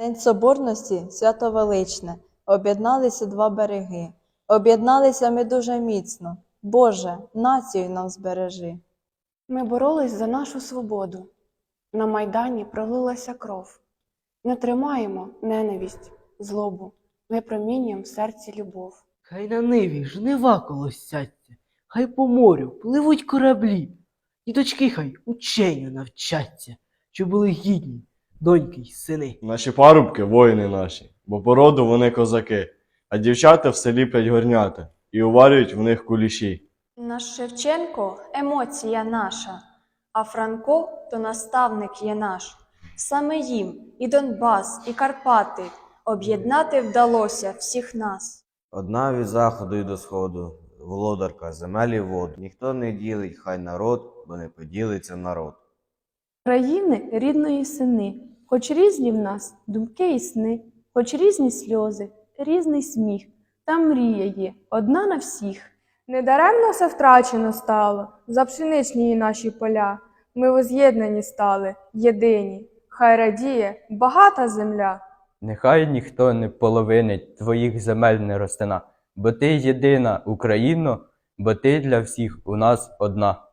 День Соборності свято величне, об'єдналися два береги. Об'єдналися ми дуже міцно. Боже, націю нам збережи. Ми боролись за нашу свободу. На Майдані пролилася кров. Не тримаємо ненависть, злобу. Ми промінюємо в серці любов. Хай на ниві жнива колосяться, хай по морю пливуть кораблі. Діточки хай ученню навчаться, щоб були гідні доньки й сини. Наші парубки воїни наші, бо по роду вони козаки, а дівчата в селі п'ять горнята і уварюють в них куліші. Наш Шевченко емоція наша, а Франко то наставник є наш. Саме їм і Донбас, і Карпати об'єднати вдалося всіх нас. Одна від заходу і до сходу, володарка земель і вод. Ніхто не ділить хай народ, бо не поділиться народ. країни рідної сини, хоч різні в нас думки і сни, хоч різні сльози, різний сміх, та мрія є одна на всіх. Недаремно все втрачено стало, за пшеничні наші поля. Ми воз'єднані стали, єдині. Хай радіє багата земля. Нехай ніхто не половинить твоїх земель не ростина, бо ти єдина Україно, бо ти для всіх у нас одна.